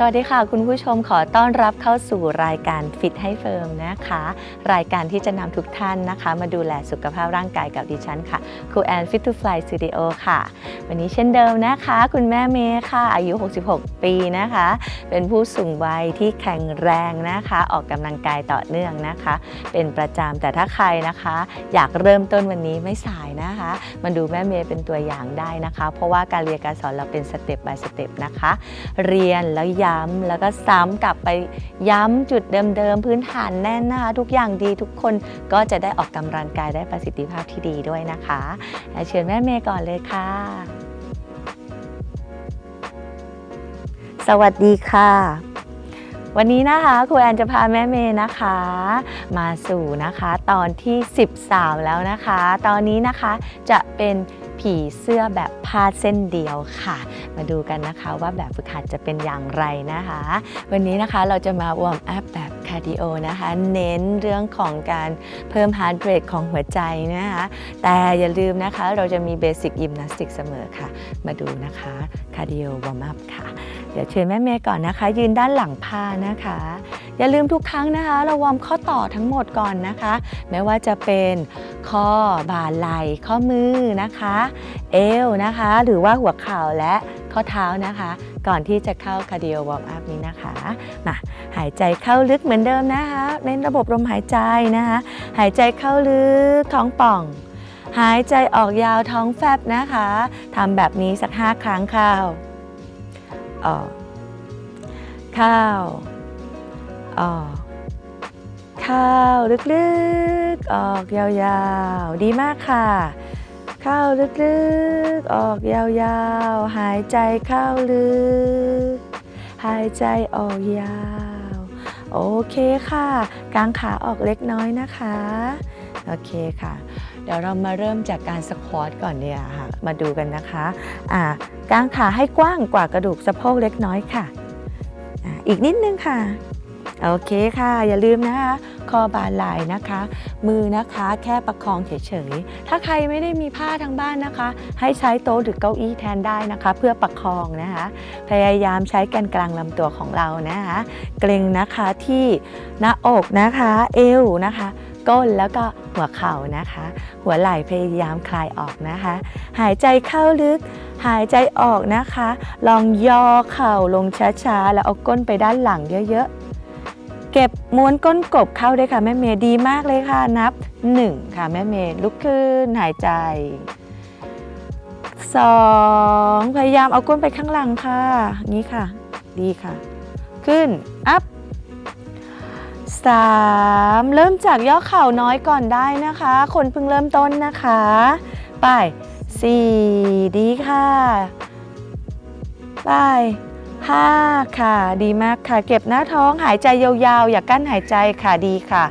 สวัสดีค่ะ คุณผู้ชมขอต้อนรับเข้าสู่รายการฟิตให้เฟิร์มนะคะ รายการที่จะนำทุกท่านนะคะ มาดูแลสุขภาพร่างกายกับดิฉันค่ะครูแอนฟิตทูฟลายสตูดิโอค่ะ วันนี้เช่นเดิมนะคะ คุณแม่เมย์ค่ะ อายุ 66 ปีนะคะ เป็นผู้สูงวัยที่แข็งแรงนะคะ ออกกำลังกายต่อเนื่องนะคะ เป็นประจำแต่ถ้าใครนะคะ อยากเริ่มต้นวันนี้ไม่สายนะคะ มาดูแม่เมย์เป็นตัวอย่างได้นะคะ เพราะว่าการเรียนการสอนเราเป็นสเต็ป by สเต็ปนะคะ เรียนแล้วย้ำแล้วก็ซ้ำกลับไปย้ำจุดเดิมๆพื้นฐานแน่นนะคะทุกอย่างดีทุกคนก็จะได้ออกกำลังกายได้ประสิทธิภาพที่ดีด้วยนะคะและเชิญแม่เมย์ก่อนเลยค่ะ สวัสดีค่ะวันนี้นะคะครูแอนจะพาแม่เมย์นะคะ มาสู่นะคะตอนที่ 13 แล้วนะคะ ตอนนี้นะคะจะเป็นผีเสื้อแบบผ้าเส้นเดียวค่ะ มาดูกันนะคะว่าแบบฝึกหัดจะเป็นอย่างไรนะคะ วันนี้นะคะเราจะมาวอร์มอัพแบบคาร์ดิโอนะคะ เน้นเรื่องของการเพิ่มฮาร์ดเรทของหัวใจนะคะ แต่อย่าลืมนะคะเราจะมีเบสิกยิมนาสติกเสมอค่ะ มาดูนะคะคาร์ดิโอวอร์มอัพค่ะ ดี๋ยวเชิญแม่เมย์ก่อนนะคะ ยืนด้านหลังผ้านะคะ อย่าลืมทุกครั้งนะคะ เราวอร์มข้อต่อทั้งหมดก่อนนะคะ ไม่ว่าจะเป็นข้อบ่าไหล่ข้อมือนะคะ เอวนะคะ หรือว่าหัวเข่าและข้อเท้านะคะ ก่อนที่จะเข้าคาร์ดิโอวอร์มอัพนี้นะคะมาหายใจเข้าลึกเหมือนเดิมนะคะเน้นระบบลมหายใจนะคะ หายใจเข้าลึกท้องป่องหายใจออกยาวท้องแฟบนะคะ ทำแบบนี้สักห้าครั้งเข้าออกข้าออกข้าลึกๆ ออกยาวๆ ดีมากค่ะ เข้าลึกๆ ออกยาวๆ หายใจเข้าลึก หายใจออกยาว โอเคค่ะ กางขาออกเล็กน้อยนะคะ โอเคค่ะ ดี๋ยวเรามาเริ่มจากการสควอตก่อนเนี่ยค่ะ มาดูกันนะคะอ่ากางขาให้กว้างกว่ากระดูกสะโพกเล็กน้อยค่ะอ่าอีกนิดนึงค่ะ โอเคค่ะ อย่าลืมนะคะ คอบาไหล่นะคะ มือนะคะแค่ประคองเฉยๆ ถ้าใครไม่ได้มีผ้าทางบ้านนะคะ ให้ใช้โต๊ะหรือเก้าอี้แทนได้นะคะ เพื่อประคองนะคะ พยายามใช้แกนกลางลำตัวของเรานะคะ เกรงนะคะที่หน้าอกนะคะ เอวนะคะ ก้นแล้วก็หัวเข่านะคะ หัวไหล่พยายามคลายออกนะคะ หายใจเข้าลึก หายใจออกนะคะ ลองย่อเข่าลงช้าๆ แล้วเอาก้นไปด้านหลังเยอะๆ เก็บม้วนก้นกบเข้าด้วยค่ะแม่เมย์ดีมากเลยค่ะนับ 1 ค่ะแม่เมย์ลุกขึ้นหายใจ2พยายามเอาก้นไปข้างหลังค่ะ งี้ค่ะ ดีค่ะ ขึ้น อัพ 3 เริ่มจากย่อเข่าน้อยก่อนได้นะคะ คนเพิ่งเริ่มต้นนะคะ ไป 4 ดีค่ะ ไป 5 ค่ะ ดีมากค่ะ เก็บหน้าท้องหายใจยาวๆ อย่ากั้นหายใจค่ะดีค่ะ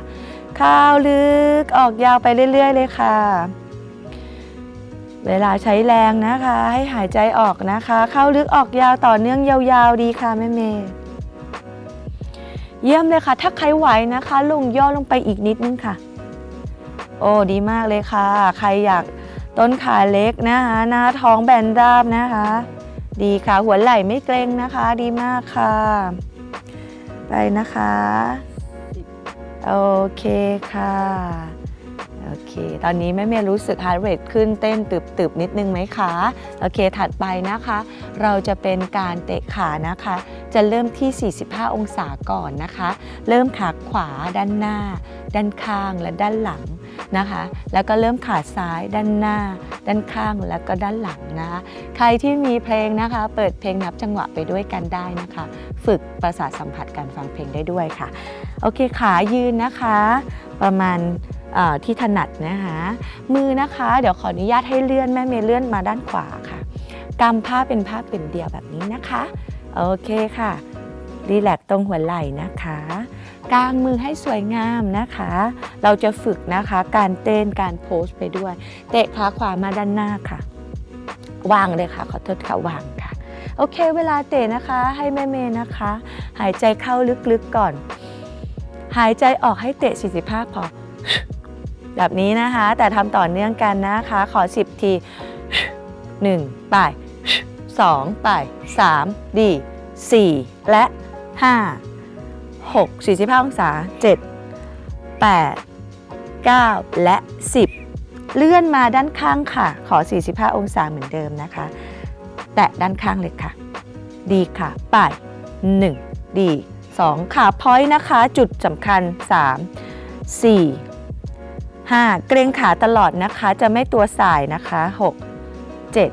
เข้าลึกออกยาวไปเรื่อย ๆ เลยค่ะ เวลาใช้แรงนะคะ ให้หายใจออกนะคะ เข้าลึกออกยาวต่อเนื่องยาวๆ ดีค่ะแม่เมย์ เยี่ยมเลยค่ะ ถ้าใครไหวนะคะ ลงย่อลงไปอีกนิดนึงค่ะ โอ้ดีมากเลยค่ะ ใครอยากต้นขาเล็กนะคะ หน้าท้องแบนราบนะคะ ดีค่ะ หัวไหล่ไม่เกร็งนะคะ ดีมากค่ะ ไปนะคะ โอเคค่ะ ตอนนี้แม่เมย์รู้สึก heart rate ขึ้นเต้นตึบๆนิดนึงไหมคะ โอเค ถัดไปนะคะ เราจะเป็นการเตะขานะคะ จะเริ่มที่ 45 องศาก่อนนะคะ เริ่มขาขวาด้านหน้า ด้านข้างและด้านหลังนะคะ แล้วก็เริ่มขาซ้ายด้านหน้า ด้านข้างแล้วก็ด้านหลังนะคะใครที่มีเพลงนะคะ เปิดเพลงนับจังหวะไปด้วยกันได้นะคะ ฝึกประสาทสัมผัสการฟังเพลงได้ด้วยค่ะ โอเคขายืนนะคะ ประมาณ ที่ถนัดนะคะมือนะคะ เดี๋ยวขออนุญาตให้เลื่อนแม่เมย์เลื่อนมาด้านขวาค่ะกำผ้าเป็นผ้าเป็นเดียวแบบนี้นะคะโอเคค่ะรีแลกตรงหัวไหล่นะคะกางมือให้สวยงามนะคะ เราจะฝึกนะคะการเต้นการโพสไปด้วย เตะขาขวามาด้านหน้าค่ะ วางเลยค่ะ ขอโทษค่ะวางค่ะ โอเค เวลาเตะนะคะ ให้แม่เมย์นะคะ หายใจเข้าลึกๆก่อน หายใจออกให้เตะ 45 พอ แบบนี้นะคะ แต่ทำต่อเนื่องกันนะคะ ขอ 10 ที 1 ไป 2 ไป 3 ดี 4 และ 5 6 45 องศา 7 8 9 และ 10 เลื่อนมาด้านข้างค่ะ ขอ 45 องศาเหมือนเดิมนะคะ แตะด้านข้างเลยค่ะ ดีค่ะ ไป 1 ดี2ขาพอยต์นะคะ จุดสำคัญ 3 4 5 เกรงขาตลอดนะคะจะไม่ตัวสายนะคะ 6 7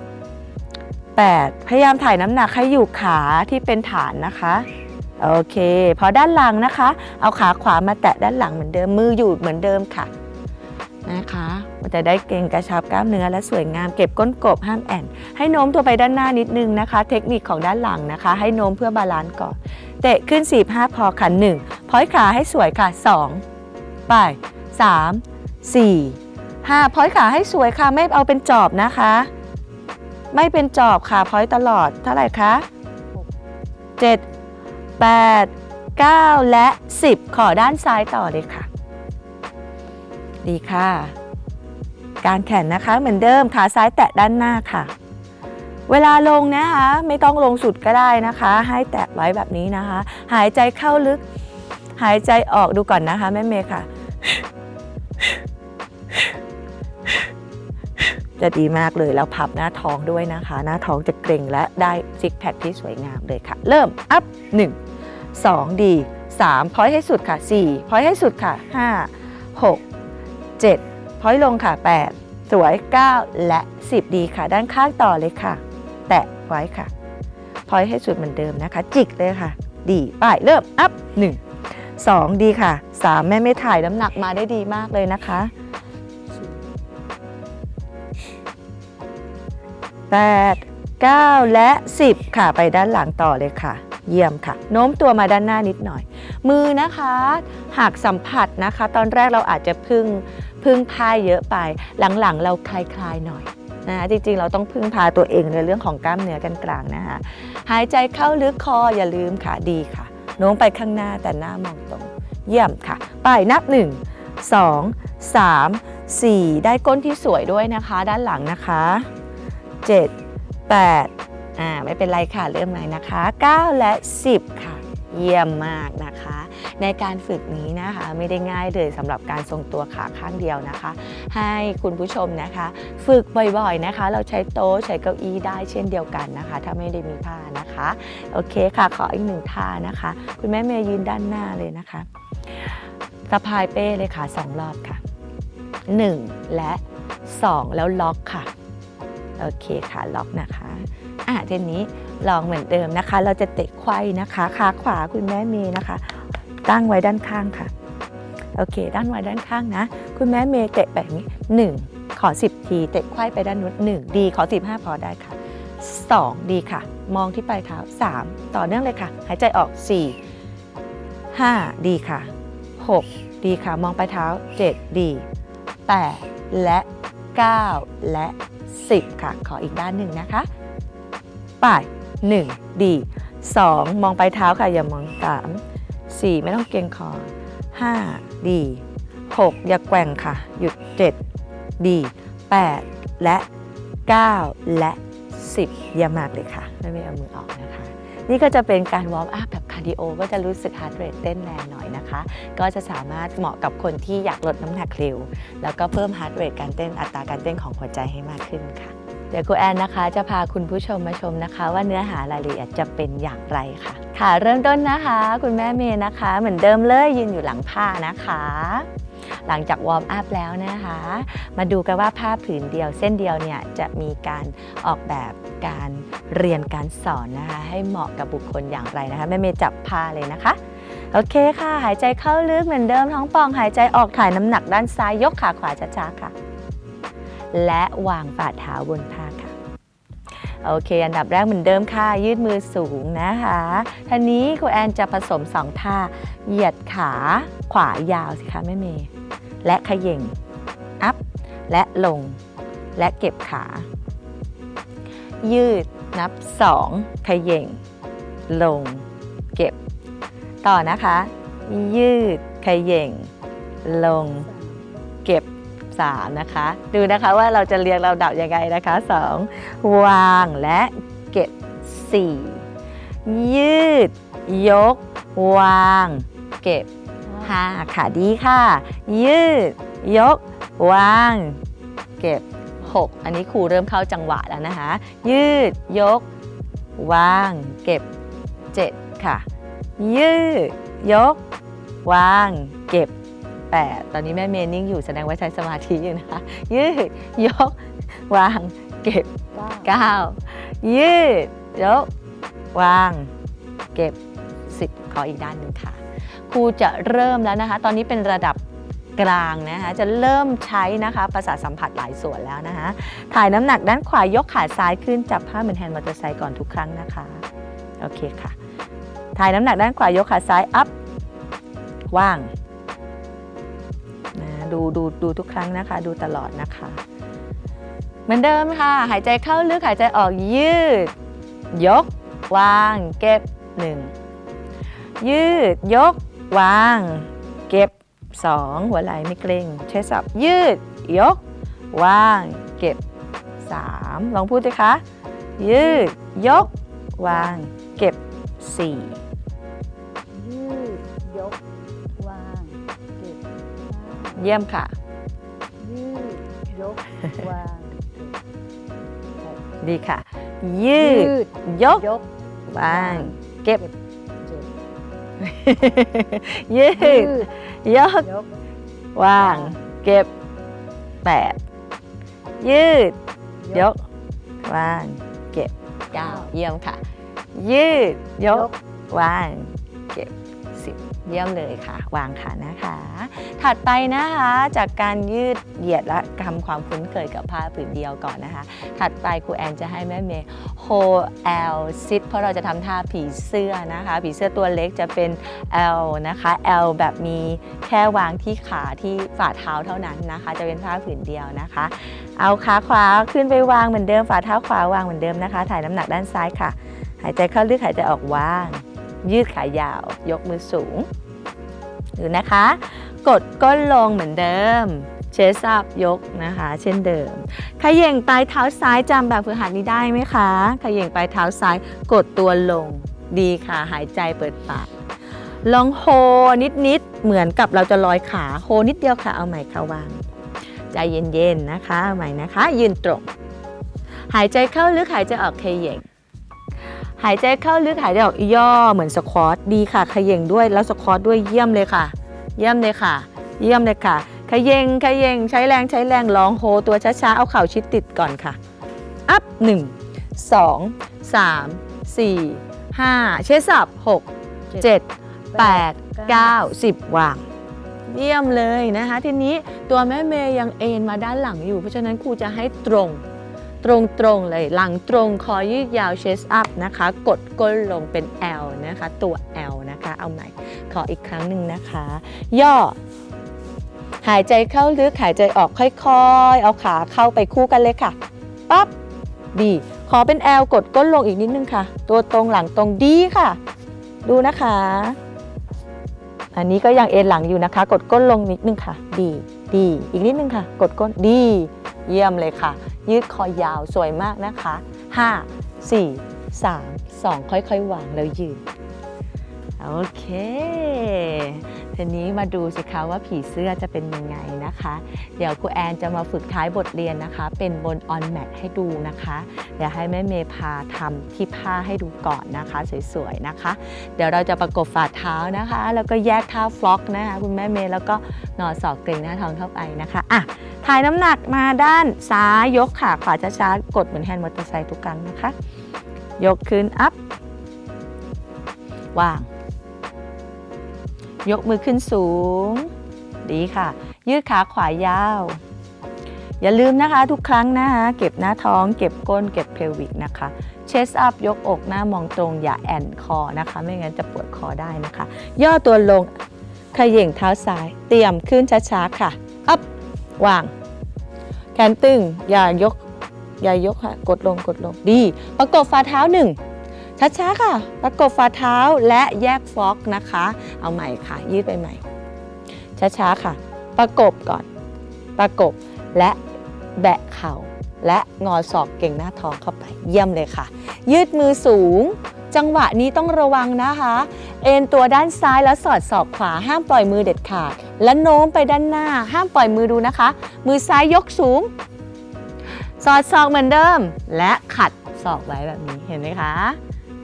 8 พยายามถ่ายน้ำหนักให้อยู่ขาที่เป็นฐานนะคะโอเคพอด้านหลังนะคะ เอาขาขวามาแตะด้านหลังเหมือนเดิมมืออยู่เหมือนเดิมค่ะนะคะมันจะได้เกรงกระชับกล้ามเนื้อและสวยงามเก็บก้นกบห้ามแอนให้โน้มตัวไปด้านหน้านิดนึงนะคะ เทคนิคของด้านหลังนะคะ ให้โน้มเพื่อบาลานซ์ก่อนเตะขึ้น4 5พอค่ะ1พอยขาให้สวยค่ะ 2 ไป 3 4 5พอยต์ขาให้สวยค่ะ ไม่เอาเป็นจอบนะคะ ไม่เป็นจอบค่ะพอยต์ตลอดเท่าไหร่คะ 7 8 9 และ 10 ขอด้านซ้ายต่อเลยค่ะ ดีค่ะ การแขนนะคะเหมือนเดิมขาซ้ายแตะด้านหน้าค่ะ เวลาลงนะคะ ไม่ต้องลงสุดก็ได้นะคะ ให้แตะไว้แบบนี้นะคะ หายใจเข้าลึก หายใจออกดูก่อนนะคะแม่เมย์ค่ะ จะดีมากเลยแล้วพับหน้าท้องด้วยนะคะ หน้าท้องจะเกร็งและได้ซิกแพคที่สวยงามเลยค่ะ เริ่มอัพ1 2ดี3พอยต์ให้สุดค่ะ4พอยต์ให้สุดค่ะ 5 6 7พอยต์ลงค่ะ 8 สวย 9 และ 10 ดีค่ะ ด้านข้างต่อเลยค่ะ แตะไว้ค่ะพอยต์ให้สุดเหมือนเดิมนะคะ จิกเลยค่ะ ดีไป้ายเริ่มอัพ1 2 ดีค่ะ 3 แม่ไม่ถ่ายน้ำหนักมาได้ดีมากเลยนะคะ 8 9 และ 10 ค่ะไปด้านหลังต่อเลยค่ะ เยี่ยมค่ะ โน้มตัวมาด้านหน้านิดหน่อย มือนะคะ หากสัมผัสนะคะ ตอนแรกเราอาจจะพึ่งพึ่งพายเยอะไป หลังๆ เราคลายๆหน่อยนะคะจริงๆ เราต้องพึ่งพาตัวเองในเรื่องของกล้ามเนื้อกันกลางนะคะหายใจเข้าลึกคออย่าลืมค่ะดีค่ะ โน้มไปข้างหน้าแต่หน้ามองตรง เยี่ยมค่ะ ไปนับ 1 2 3 4 ได้ก้นที่สวยด้วยนะคะ ด้านหลังนะคะ 7 8อ่าไม่เป็นไรค่ะเริ่มใหม่นะคะ 9 และ 10 ค่ะ เยี่ยมมากนะคะ ในการฝึกนี้นะคะไม่ได้ง่ายเลยสำหรับการทรงตัวขาข้างเดียวนะคะ ให้คุณผู้ชมนะคะ ฝึกบ่อยๆนะคะ เราใช้โต๊ะใช้เก้าอี้ได้เช่นเดียวกันนะคะ ถ้าไม่ได้มีผ้านะคะ โอเคค่ะขออีกหนึ่งท่านะคะ คุณแม่เมย์ยืนด้านหน้าเลยนะคะสะพายเป้เลยค่ะสองรอบค่ะ 1 และ 2 แล้วล็อกค่ะ โอเคค่ะล็อกนะคะอะทีนี้ลองเหมือนเดิมนะคะ เราจะเตะไขว้นะคะขาขวาคุณแม่เมย์นะคะ ตั้งไว้ด้านข้างค่ะโอเค ด้านไว้ด้านข้างนะ คุณแม่เมย์เตะแบบนี้1ขอ 10 ทีเตะไขว้ไปด้านนู้น1ดีขอ 15 พอได้ค่ะ 2 ดีค่ะ มองที่ปลายเท้า 3 ต่อเนื่องเลยค่ะ หายใจออก 4 5 ดีค่ะ 6 ดีค่ะ มองปลายเท้า 7 ดี 8 และ 9 และ 10 ค่ะ ขออีกด้านหนึ่งนะคะ ไป่าย1ดี2มองไปเท้าค่ะ อย่ามอง3 4 ไม่ต้องเกรงคอ5ดี 6 อย่าแกว่งค่ะ หยุด 7 ดี 8 และ 9 และ 10เยี่ยมากเลยค่ะ ไม่ไม่เอามือออกนะคะ นี่ก็จะเป็นการวอร์มอัพแบบ ดิโอก็จะรู้สึกฮาร์ดเรทเต้นแรงหน่อยนะคะ ก็จะสามารถเหมาะกับคนที่อยากลดน้ำหนักเร็ว แล้วก็เพิ่มฮาร์ดเรทการเต้นอัตราการเต้นของหัวใจให้มากขึ้นค่ะ เดี๋ยวครูแอนนะคะ จะพาคุณผู้ชมมาชมนะคะ ว่าเนื้อหารายละเอียดจะเป็นอย่างไรค่ะ ค่ะเริ่มต้นนะคะ คุณแม่เมย์นะคะ เหมือนเดิมเลยยืนอยู่หลังผ้านะคะ หลังจากวอร์มอัพแล้วนะคะ มาดูกันว่าผ้าผืนเดียว เส้นเดียวเนี่ยจะมีการออกแบบการเรียนการสอนนะคะ ให้เหมาะกับบุคคลอย่างไรนะคะแม่เมย์จับผ้าเลยนะคะโอเคค่ะ หายใจเข้าลึกเหมือนเดิมท้องป่องหายใจออกถ่ายน้ำหนักด้านซ้ายยกขาขวาช้าๆค่ะ และวางฝ่าเท้าบนผ้าค่ะโอเค อันดับแรกเหมือนเดิมค่ะ ยืดมือสูงนะคะทีนี้ครูแอนจะผสมสองท่า เหยียดขาขวายาวสิคะแม่เมย์ และขย่งอัพและลง และเก็บขา ยืดนับ 2 ขย่งลง เก็บ ต่อนะคะ ยืดขย่งลง เก็บ3นะคะ ดูนะคะว่าเราจะเรียงเราดับยังไงนะคะ 2 วางและเก็บ 4 ยืด ยก วาง เก็บ 5ค่ะดีค่ะ ยืด ยก วาง เก็บ 6 อันนี้ครูเริ่มเข้าจังหวะแล้วนะคะ ยืด ยก วาง เก็บ 7 ค่ะ ยืด ยก วาง เก็บ 8 ตอนนี้แม่เมนิ่งอยู่แสดงว่าใช้สมาธิอยู่นะคะ ยืด ยก วาง เก็บ 9 ยืด ยก วาง เก็บ 10 ขออีกด้านหนึ่งค่ะ รูจะเริ่มแล้วนะคะ ตอนนี้เป็นระดับกลางนะคะจะเริ่มใช้นะคะประสาทสัมผัสหลายส่วนแล้วนะคะถ่ายน้ำหนักด้านขวายกขาซ้ายขึ้นจับผ้าเหมือนแฮนด์มอเตอร์ไซค์ก่อนทุกครั้งนะคะโอเคค่ะ ถ่ายน้ำหนักด้านขวายกขาซ้ายอัพว่างนะดูดูดูทุกครั้งนะคะ ดูตลอดนะคะ เหมือนเดิมค่ะ หายใจเข้าลึกหายใจออกยืด ยกวางเก็บ1ยืดยก วาง เก็บ 2 หัวไหล่ไม่เกร็งใช้สับยืด ยก วาง เก็บ 3 ลองพูดสิคะ ยืด ยก วาง เก็บ 4 ยืด ยก วาง เก็บห้าเยี่ยมค่ะ ยืด ยก วางเก็บหกดีค่ะ ยืด ยกยกวาง เก็บเจ็ด ยืยืดดยกยกวาง เก็บ8ยืด ยก วาง เก็บ9เยี่ยมค่ะ ยืด ยก วางเก็บ10 เยี่ยมเลยค่ะ วางขานะคะ ถัดไปนะคะจากการยืดเหยียดและทำความคุ้นเคยกับผ้าผืนเดียวก่อนนะคะ ถัดไปครูแอนจะให้แม่เมย์โฮแอลซิทเพราะเราจะทำท่าผีเสื้อนะคะ ผีเสื้อตัวเล็กจะเป็น L นะคะ L แบบมีแค่วางที่ขาที่ฝ่าเท้าเท่านั้นนะคะ จะเป็นผ้าผืนเดียวนะคะ เอาขาขวาขึ้นไปวางเหมือนเดิมฝ่าเท้าขวาวางเหมือนเดิมนะคะ ถ่ายน้ำหนักด้านซ้ายค่ะ หายใจเข้าลึกหายใจออกวาง ยืดขายาว ยกมือสูงดูนะคะ กดก้นลงเหมือนเดิม เชสอัพยกนะคะ เช่นเดิมขย่งปลายเท้าซ้ายจำแบบฝึกหัดนี้ได้ไหมคะขย่งปลายเท้าซ้ายกดตัวลงดีค่ะ หายใจเปิดปากลองโฮนิดๆเหมือนกับเราจะลอยขาโฮนิดเดียวค่ะ เอาใหม่ค่ะวางใจเย็นๆนะคะเอาใหม่นะคะ ยืนตรง หายใจเข้าลึกหายใจออกเขย่ง หายใจเข้าลึกหายใจออกย่อเหมือนสควอตดีค่ะเขย่งด้วยแล้วสควอตด้วยเยี่ยมเลยค่ะ เยี่ยมเลยค่ะ เยี่ยมเลยค่ะเขย่งเขย่งใช้แรงใช้แรงลองโฮตัวช้าๆเอาเข่าชิดติดก่อนค่ะอัพหนึ่งสองสามสี่ห้าเชสอัพหกเจ็ดแปดเก้าสิบวางเยี่ยมเลยนะคะ ทีนี้ตัวแม่เมย์ยังเอ็นมาด้านหลังอยู่ เพราะฉะนั้นครูจะให้ตรง ตรงๆเลยหลังตรงคอยืดยาวเชสอัพนะคะ กดก้นลงเป็น L นะคะ ตัว L นะคะ เอาใหม่ ขออีกครั้งหนึ่งนะคะ ย่อ หายใจเข้าลึก หายใจออกค่อยๆ เอาขาเข้าไปคู่กันเลยค่ะปั๊บดีขอเป็น L กดก้นลงอีกนิดนึงค่ะ ตัวตรงหลังตรงดีค่ะ ดูนะคะ อันนี้ก็ยังเอ็นหลังอยู่นะคะ กดก้นลงนิดนึงค่ะ ดีดีอีกนิดนึงค่ะ กดก้นดี เยี่ยมเลยค่ะ ยืดคอยาวสวยมากนะคะ 5 4 3 2 ค่อยๆ วางแล้วยืนโอเคทีนี้มาดูสิคะว่าผีเสื้อจะเป็นยังไงนะคะ เดี๋ยวครูแอนจะมาฝึกท้ายบทเรียนนะคะ เป็นบนออนแมทให้ดูนะคะ เดี๋ยวให้แม่เมย์พาทำที่ผ้าให้ดูก่อนนะคะ สวยๆนะคะ เดี๋ยวเราจะประกบฝ่าเท้านะคะ แล้วก็แยกเท้าฟล็อกนะคะ คุณแม่เมย์แล้วก็นอนศอกเกรงหน้าท้องเข้าไปนะคะอะ ถ่ายน้ำหนักมาด้านซ้ายยกขาขวาช้าๆกดเหมือนแฮนด์มอเตอร์ไซค์ทุกครั้งนะคะ ยกขึ้นอัพวาง ยกมือขึ้นสูง ดีค่ะ ยืดขาขวายาว อย่าลืมนะคะทุกครั้งนะคะเก็บหน้าท้อง เก็บก้น เก็บเพลวิกนะคะเชสอัพยกอกหน้ามองตรงอย่าแอนคอนะคะ ไม่งั้นจะปวดคอได้นะคะ ย่อตัวลงขย่งเท้าซ้าย เตรียมขึ้นช้าๆค่ะ วาง แขนตึง อย่ายก อย่ายกค่ะ กดลง กดลง ดี ประกบฝ่าเท้าหนึ่งช้าๆค่ะ ประกบฝ่าเท้าและแยกฟลอกนะคะ เอาใหม่ค่ะ ยืดไปใหม่ ช้าๆค่ะ ประกบก่อน ประกบและแบะเข่าและงอศอกเก่งหน้าท้องเข้าไป เยี่ยมเลยค่ะ ยืดมือสูง จังหวะนี้ต้องระวังนะคะ เอ็นตัวด้านซ้ายแล้วสอดศอกขวาห้ามปล่อยมือเด็ดขาด และโน้มไปด้านหน้า ห้ามปล่อยมือดูนะคะ มือซ้ายยกสูง สอดศอกเหมือนเดิม และขัดศอกไว้แบบนี้เห็นไหมคะ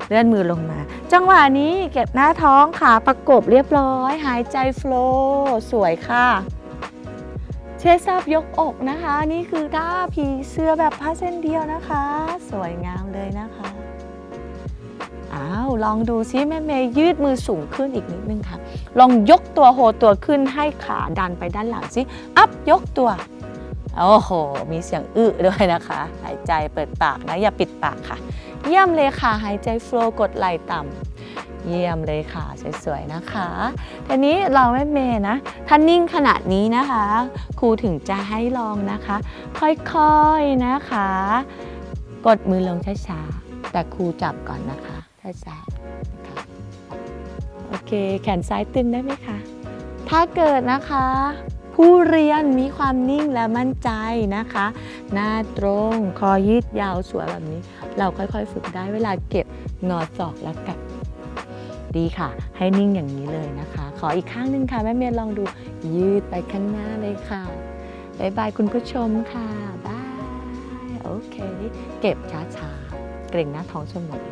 เลื่อนมือลงมา จังหวะนี้เก็บหน้าท้องขาประกบเรียบร้อย หายใจโฟลว์สวยค่ะ เชสซับยกอกนะคะ นี่คือท่าผีเสื้อแบบผ้าเส้นเดียวนะคะ สวยงามเลยนะคะ อ้าวลองดูซิแม่เมย์ยืดมือสูงขึ้นอีกนิดนึงค่ะ ลองยกตัวโฮตัวขึ้นให้ขาดันไปด้านหลังซิอัพยกตัวโอ้โห มีเสียงอึด้วยนะคะ หายใจเปิดปากนะ อย่าปิดปากค่ะ เยี่ยมเลยค่ะ หายใจโฟล์กดไหล่ต่ำ เยี่ยมเลยค่ะ สวยๆนะคะ ทีนี้เราไม่เมย์นะ ถ้านิ่งขนาดนี้นะคะ ครูถึงจะให้ลองนะคะ ค่อยๆนะคะ กดมือลงช้าๆ แต่ครูจับก่อนนะคะ ช้าๆนะคะโอเค แขนซ้ายตึงได้ไหมคะ ถ้าเกิดนะคะ ผู้เรียนมีความนิ่งและมั่นใจนะคะ หน้าตรงคอยืดยาวสวยแบบนี้ เราค่อยๆ ฝึกได้เวลาเก็บงอศอกแล้วกลับดีค่ะ ให้นิ่งอย่างนี้เลยนะคะ ขออีกข้างหนึงค่ะ แม่เมียลองดูยืดไปข้างหน้าเลยค่ะบายบายคุณผู้ชมค่ะบายโอเค เก็บช้าๆ เกร็งหน้าท้องเสมอ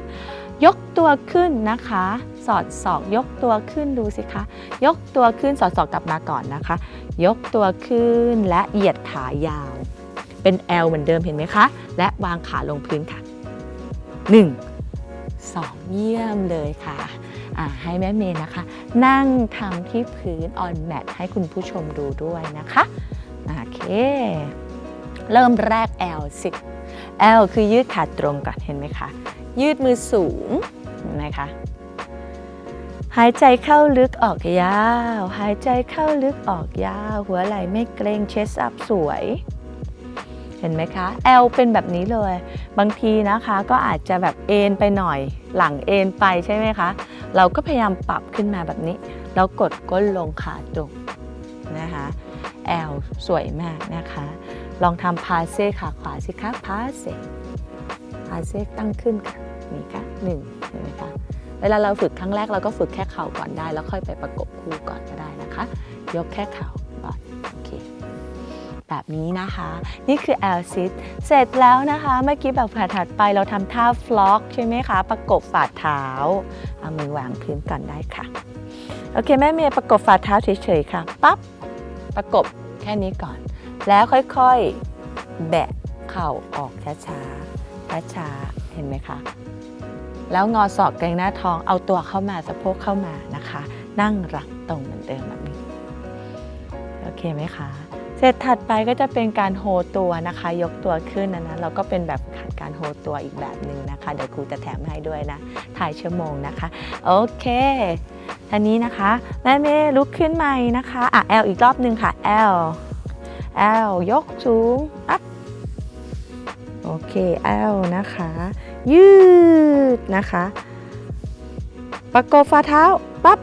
ยกตัวขึ้นนะคะ สอดศอกยกตัวขึ้นดูสิคะ ยกตัวขึ้นสอดศอกกลับมาก่อนนะคะ ยกตัวขึ้นและเหยียดขายาว เป็น L เหมือนเดิมเห็นไหมคะ และวางขาลงพื้นค่ะ 1 2 เยี่ยมเลยค่ะให้แม่เมย์นะคะ นั่งทำที่พื้นออนแมทให้คุณผู้ชมดูด้วยนะคะ โอเค เริ่มแรก L 10 L คือยืดขาตรงก่อนเห็นไหมคะ ยืดมือสูงเห็นไหมคะ หายใจเข้าลึกออกยาว หายใจเข้าลึกออกยาว หัวไหล่ไม่เกรงเชสอัพสวย เห็นไหมคะ L เป็นแบบนี้เลย บางทีนะคะก็อาจจะแบบเอ็นไปหน่อย หลังเอ็นไปใช่ไหมคะ เราก็พยายามปรับขึ้นมาแบบนี้ แล้วกดก้นลงขาตรงนะคะ L สวยมากนะคะ ลองทำพาเซ่ขาขวาสิคะพาเซ่พาเซ่ตั้งขึ้นค่ะนี่ค่ะหนึ่งเห็นไหมคะเวลาเราฝึกครั้งแรกเราก็ฝึกแค่เข่าก่อนได้ แล้วค่อยไปประกบคู่ก่อนก็ได้นะคะ ยกแค่เข่าก่อนโอเคแบบนี้นะคะ นี่คือ L sit เสร็จแล้วนะคะ เมื่อกี้แบบผ่าถัดไปเราทำท่าฟล็อกใช่ไหมคะ ประกบฝ่าเท้าเอามือวางพื้นก่อนได้ค่ะ โอเคแม่เมย์ประกบฝ่าเท้าเฉยๆค่ะปั๊บประกบแค่นี้ก่อน แล้วค่อยๆ แบะเข่าออกช้าๆช้าๆเห็นไหมคะ แล้วงอศอกเกรงหน้าท้องเอาตัวเข้ามาสะโพกเข้ามานะคะ นั่งหลังตรงเหมือนเดิมแบบนี้ โอเคไหมคะ เสร็จถัดไปก็จะเป็นการโฮตัวนะคะ ยกตัวขึ้นนะนะเราก็เป็นแบบฝึกหัดการโฮตัวอีกแบบหนึ่งนะคะ เดี๋ยวครูจะแถมให้ด้วยนะ ถ่ายชั่วโมงนะคะ โอเคทีนี้นะคะ แม่เมย์ลุกขึ้นใหม่นะคะ อะ L อีกรอบหนึ่งค่ะแอล L L ยกสูง อัพ โอเค L นะคะ ยืดนะคะ ประกบฝ่าเท้า ปั๊บ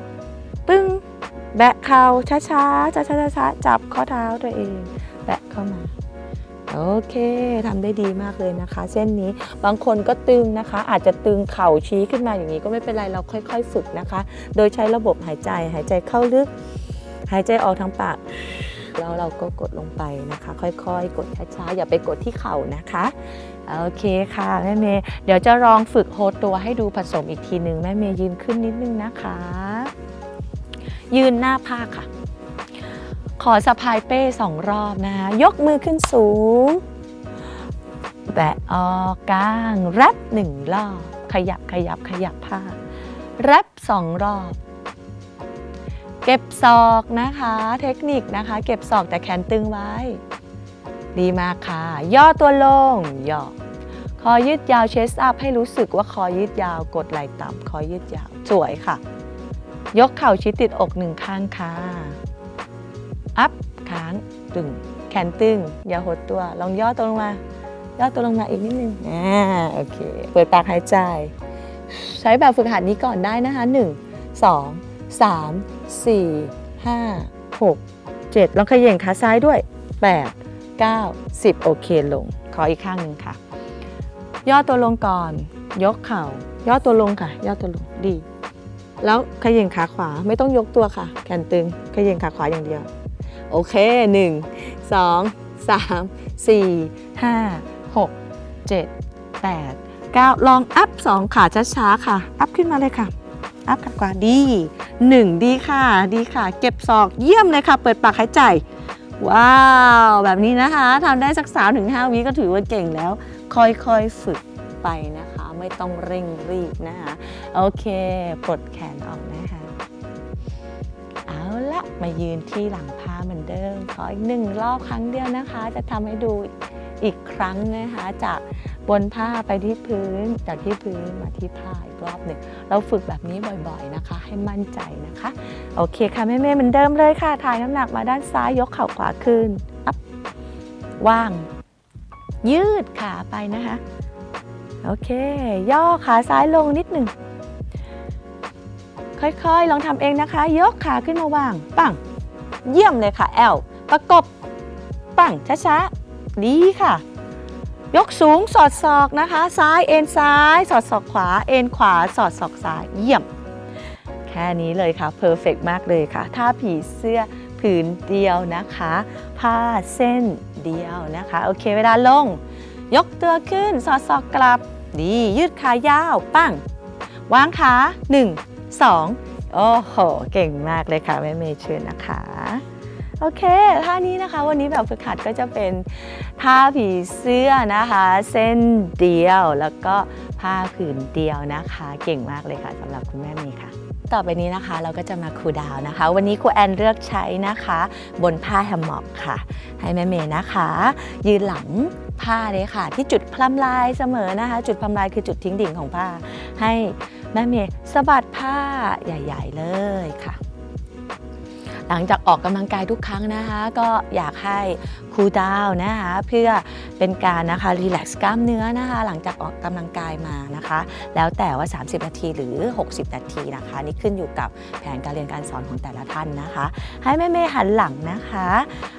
ปึ้ง แบะเข่าช้าๆช้าๆช้าๆจับข้อเท้าตัวเอง แบะเข้ามาโอเคทำได้ดีมากเลยนะคะ เส้นนี้บางคนก็ตึงนะคะ อาจจะตึงเข่าชี้ขึ้นมาอย่างนี้ก็ไม่เป็นไรเราค่อย ๆ ฝึกนะคะ โดยใช้ระบบหายใจหายใจเข้าลึก หายใจออกทางปาก แล้วเราก็กดลงไปนะคะ ค่อยๆ กดช้าๆอย่าไปกดที่เข่านะคะโอเคค่ะแม่เมย์เดี๋ยวจะลองฝึกโฮสตัวให้ดูผสมอีกทีหนึ่งแม่เมย์ยืนขึ้นนิดนึงนะคะ ยืนหน้าผ้าค่ะ ขอสะพายเป้สองรอบนะคะยกมือขึ้นสูงแบะออกกลางแรปหนึ่งรอบ ขยับขยับขยับผ้าแรปสองรอบ เก็บศอกนะคะ เทคนิคนะคะ เก็บศอกแต่แขนตึงไว้ ดีมากค่ะ ย่อตัวลงย่อคอยืดยาวเชสอัพให้รู้สึกว่าคอยืดยาวกดไหล่ต่ำคอยืดยาวสวยค่ะ ยกเข่าชิดติดอกหนึ่งข้างค่ะอัพค้างตึงแขนตึง อย่าหดตัว ลองย่อตัวลงมา ย่อตัวลงมาอีกนิดนึงอ่าโอเค เปิดปากหายใจ ใช้แบบฝึกหัดนี้ก่อนได้นะคะ 1 2 3 4 5 6 7ลองขย่งขาซ้ายด้วย 8 9 10 โอเคลง ขออีกข้างหนึ่งค่ะ ย่อตัวลงก่อน ยกเข่า ย่อตัวลงค่ะ ย่อตัวลงดี แล้วขย่งขาขวาไม่ต้องยกตัวค่ะ แขนตึงขย่งขาขวาอย่างเดียว โอเค 1 2 3 4 5 6 7 8 9 ลองอัพ 2 ขาช้าๆค่ะ อัพขึ้นมาเลยค่ะ อัพขาขวาดี1ดีค่ะ ดีค่ะ เก็บศอกเยี่ยมเลยค่ะ เปิดปากหายใจ ว้าว แบบนี้นะคะทำได้สัก3ถึง5วิก็ถือว่าเก่งแล้ว ค่อยๆฝึกไปนะคะ ไม่ต้องเร่งรีบนะคะ โอเคปลดแขนออกนะคะ เอาละมายืนที่หลังผ้าเหมือนเดิม ขออีกหนึ่งรอบครั้งเดียวนะคะ จะทำให้ดู อีกครั้งนะคะจากบนผ้าไปที่พื้นจากที่พื้นมาที่ผ้าอีกรอบหนึ่งเราฝึกแบบนี้บ่อยๆนะคะ ให้มั่นใจนะคะ โอเคค่ะแม่ๆเหมือนเดิมเลยค่ะถ่ายน้ำหนักมาด้านซ้ายยกเข่าขวาขึ้นอัพว่าง ยืดขาไปนะคะ โอเค ย่อขาซ้ายลงนิดหนึ่งค่อยๆ ลองทำเองนะคะ ยกขาขึ้นมาวาง ปัง เยี่ยมเลยค่ะแอลประกบ ปังช้าๆ ดีค่ะ ยกสูงสอดศอกนะคะ ซ้ายเอ็นซ้าย สอดศอกขวา เอ็นขวา สอดศอกซ้ายเยี่ยม แค่นี้เลยค่ะเพอร์เฟกมากเลยค่ะถ้าผีเสื้อผืนเดียวนะคะ ผ้าเส้นเดียวนะคะ โอเคเวลาลง ยกตัวขึ้น สอดศอกกลับดียืดขายาวปังวางขา 1 2 โอ้โห เก่งมากเลยค่ะแม่เมย์เชิญนะคะ โอเคท่านี้นะคะวันนี้แบบฝึกหัดก็จะเป็นท่าผีเสื้อนะคะ เส้นเดียวแล้วก็ผ้าผืนเดียวนะคะ เก่งมากเลยค่ะสำหรับคุณแม่เมย์ค่ะ ต่อไปนี้นะคะเราก็จะมาครูดาวนะคะ วันนี้ครูแอนเลือกใช้นะคะ บนผ้าแฮมม็อกค่ะ ให้แม่เมย์นะคะ ยืนหลังผ้าเลยค่ะ ที่จุดพลำลายเสมอนะคะ จุดพลำลายคือจุดทิ้งดิ่งของผ้า ให้แม่เมย์สะบัดผ้าใหญ่ ๆ เลยค่ะ หลังจากออกกำลังกายทุกครั้งนะคะ ก็อยากให้คูลดาวนะคะเพื่อเป็นการนะคะรีแลกซ์กล้ามเนื้อนะคะ หลังจากออกกำลังกายมานะคะ แล้วแต่ว่า 30 นาทีหรือ 60 นาทีนะคะ นี่ขึ้นอยู่กับแผนการเรียนการสอนของแต่ละท่านนะคะ ให้แม่เมย์หันหลังนะคะ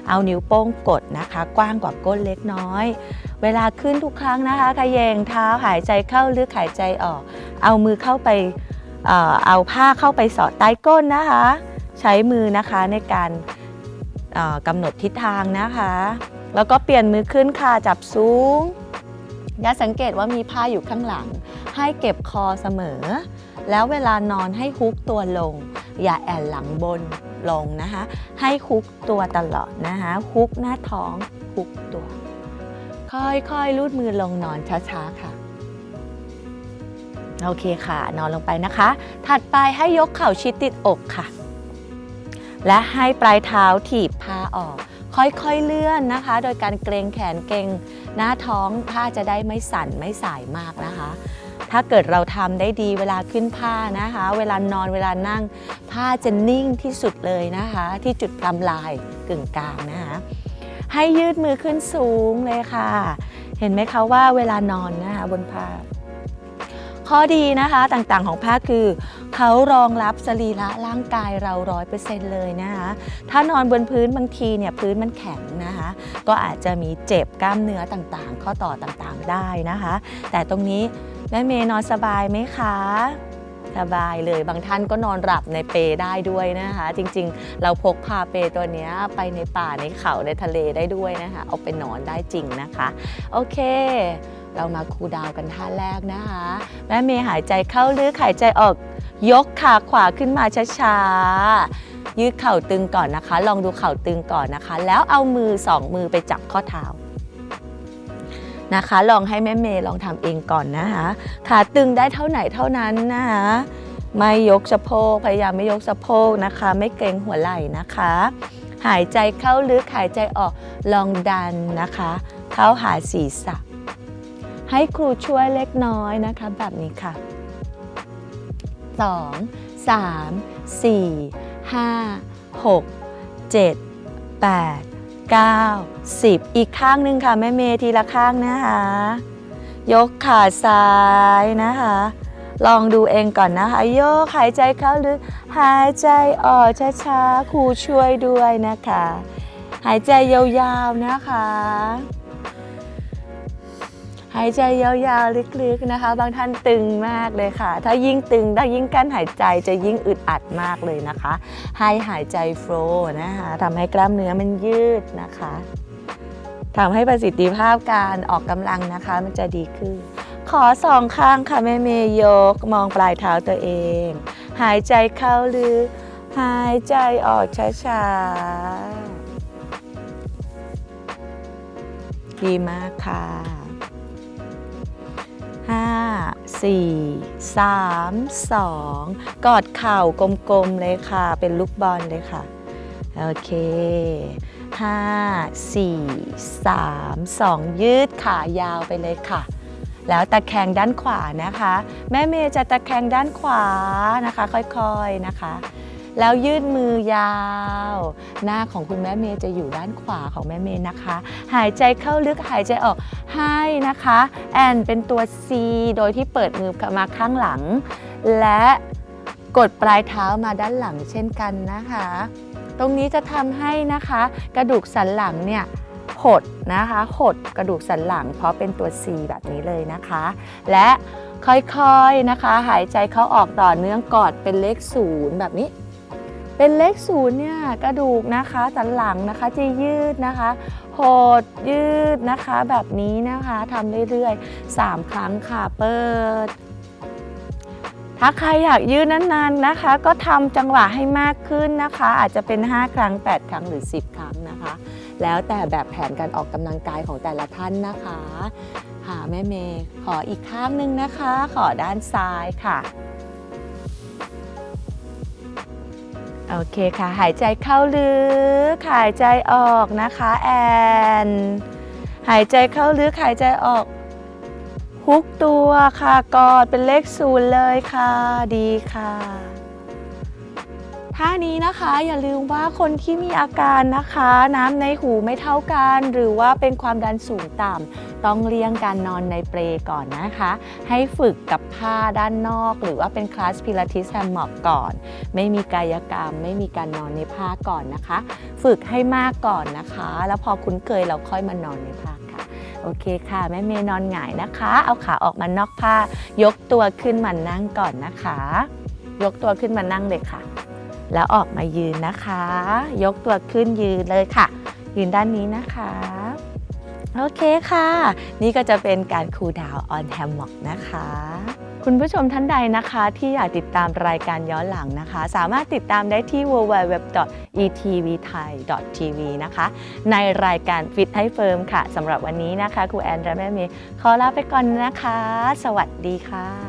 เอานิ้วโป้งกดนะคะ กว้างกว่าก้นเล็กน้อย เวลาขึ้นทุกครั้งนะคะขยเยงเท้าหายใจเข้าลึกหายใจออก เอามือเข้าไปเอ่อเอาผ้าเข้าไปสอดใต้ก้นนะคะ ใช้มือนะคะในการกำหนดทิศทางนะคะ แล้วก็เปลี่ยนมือขึ้นค่ะจับสูงอย่าสังเกตว่ามีผ้าอยู่ข้างหลัง ให้เก็บคอเสมอ แล้วเวลานอนให้ฮุกตัวลง อย่าแอนหลังบนลงนะคะ ให้ฮุกตัวตลอดนะคะฮุกหน้าท้องฮุกตัว ค่อยๆลูดมือลงนอนช้าๆค่ะโอเคค่ะ นอนลงไปนะคะ ถัดไปให้ยกเข่าชิดติดอกค่ะ และให้ปลายเท้าถีบผ้าออก ค่อยๆเลื่อนนะคะ โดยการเกรงแขนเกรงหน้าท้องผ้าจะได้ไม่สั่นไม่สายมากนะคะ ถ้าเกิดเราทำได้ดีเวลาขึ้นผ้านะคะ เวลานอนเวลานั่ง ผ้าจะนิ่งที่สุดเลยนะคะ ที่จุดพลำลายกึ่งกลางนะคะให้ยืดมือขึ้นสูงเลยค่ะ เห็นไหมคะว่าเวลานอนนะคะบนผ้าข้อดีนะคะต่างๆของผ้าคือ เขารองรับสรีระร่างกายเราร้อยเปอร์เซ็นต์เลยนะคะ ถ้านอนบนพื้นบางทีเนี่ยพื้นมันแข็งนะคะ ก็อาจจะมีเจ็บกล้ามเนื้อต่างๆ ข้อต่อต่างๆได้นะคะ แต่ตรงนี้แม่เมย์นอนสบายไหมคะสบายเลยบางท่านก็นอนหลับในเปได้ด้วยนะคะ จริงๆ เราพกพาเปตัวนี้ไปในป่าในเขาในทะเลได้ด้วยนะคะ เอาไปนอนได้จริงนะคะ โอเค เรามาคูลดาวกันท่าแรกนะคะ แม่เมย์หายใจเข้าลึกหายใจออก ยกขาขวาขึ้นมาช้าๆ ยืดเข่าตึงก่อนนะคะ ลองดูเข่าตึงก่อนนะคะ แล้วเอามือสองมือไปจับข้อเท้านะคะ ลองให้แม่เมย์ลองทำเองก่อนนะคะขาตึงได้เท่าไหนเท่านั้นนะคะไม่ยกสะโพกพยายามไม่ยกสะโพกนะคะ ไม่เกรงหัวไหล่นะคะ หายใจเข้าลึกหายใจออกลองดันนะคะ เข้าหาศีรษะ ให้ครูช่วยเล็กน้อยนะคะ แบบนี้ค่ะ 2 3 4 5 6 7 8 9 10 อีกข้างหนึ่งค่ะ แม่เมย์ทีละข้างนะคะ ยกขาซ้ายนะคะ ลองดูเองก่อนนะคะ โยกหายใจเข้าลึกหายใจออกช้าๆครูช่วยด้วยนะคะ หายใจยาวๆนะคะ หายใจยาวๆ ลึกๆนะคะ บางท่านตึงมากเลยค่ะ ถ้ายิ่งตึงถ้ายิ่งกั้นหายใจจะยิ่งอึดอัดมากเลยนะคะ ให้หายใจโฟล์นะคะทำให้กล้ามเนื้อมันยืดนะคะทำให้ประสิทธิภาพการออกกำลังนะคะ มันจะดีขึ้น ขอสองข้างค่ะแม่เมย์ยกมองปลายเท้าตัวเอง หายใจเข้าลึกหายใจออกช้าๆ ดีมากค่ะ 5 4 3 2 กอดเข่ากลมๆเลยค่ะ เป็นลูกบอลเลยค่ะ โอเค 5 4 3 2 ยืดขายาวไปเลยค่ะ แล้วตะแคงด้านขวานะคะ แม่เมย์จะตะแคงด้านขวานะคะ ค่อยๆนะคะ แล้วยืดมือยาว หน้าของคุณแม่เมย์จะอยู่ด้านขวาของแม่เมย์นะคะ หายใจเข้าลึกหายใจออกให้นะคะ แอนเป็นตัว C โดยที่เปิดมือมาข้างหลัง และกดปลายเท้ามาด้านหลังเช่นกันนะคะ ตรงนี้จะทำให้นะคะ กระดูกสันหลังเนี่ยหดนะคะหดกระดูกสันหลังเพราะเป็นตัว C แบบนี้เลยนะคะ และค่อยๆนะคะ หายใจเข้าออกต่อเนื่องกอดเป็นเลขศูนย์แบบนี้ เป็นเลขศูนย์เนี่ยกระดูกนะคะสันหลังนะคะจะยืดนะคะหดยืดนะคะแบบนี้นะคะทำเรื่อยๆ 3 ครั้งค่ะเปิด ถ้าใครอยากยืดนานๆนะคะ ก็ทำจังหวะให้มากขึ้นนะคะ อาจจะเป็น 5 ครั้ง 8 ครั้งหรือ 10 ครั้งนะคะ แล้วแต่แบบแผนการออกกำลังกายของแต่ละท่านนะคะหาแม่เมย์ขออีกข้างหนึ่งนะคะ ขอด้านซ้ายค่ะ โอเคค่ะ หายใจเข้าลึก หายใจออกนะคะแอน หายใจเข้าลึก หายใจออกฮุกตัวค่ะ กอดเป็นเลขศูนย์เลยค่ะ ดีค่ะ ท่านี้นะคะอย่าลืมว่าคนที่มีอาการนะคะ น้ำในหูไม่เท่ากัน หรือว่าเป็นความดันสูงต่ำต้องเลี่ยงการนอนในเปลก่อนนะคะ ให้ฝึกกับผ้าด้านนอก หรือว่าเป็นคลาสพิลาทิสแฮมม็อกก่อน ไม่มีกายกรรม ไม่มีการนอนในผ้าก่อนนะคะ ฝึกให้มากก่อนนะคะ แล้วพอคุ้นเคยเราค่อยมานอนในผ้าค่ะโอเคค่ะแม่เมย์นอนหงายนะคะ เอาขาออกมานอกผ้า ยกตัวขึ้นมานั่งก่อนนะคะ ยกตัวขึ้นมานั่งเลยค่ะ แล้วออกมายืนนะคะ ยกตัวขึ้นยืนเลยค่ะ ยืนด้านนี้นะคะโอเคค่ะ นี่ก็จะเป็นการคูลดาวน์ออนแฮมม็อกนะคะ คุณผู้ชมท่านใดนะคะที่อยากติดตามรายการย้อนหลังนะคะ สามารถติดตามได้ที่ www.etvthai.tv นะคะ ในรายการฟิตให้เฟิร์มค่ะสำหรับวันนี้นะคะครูแอนและแม่เมย์ขอลาไปก่อนนะคะ สวัสดีค่ะ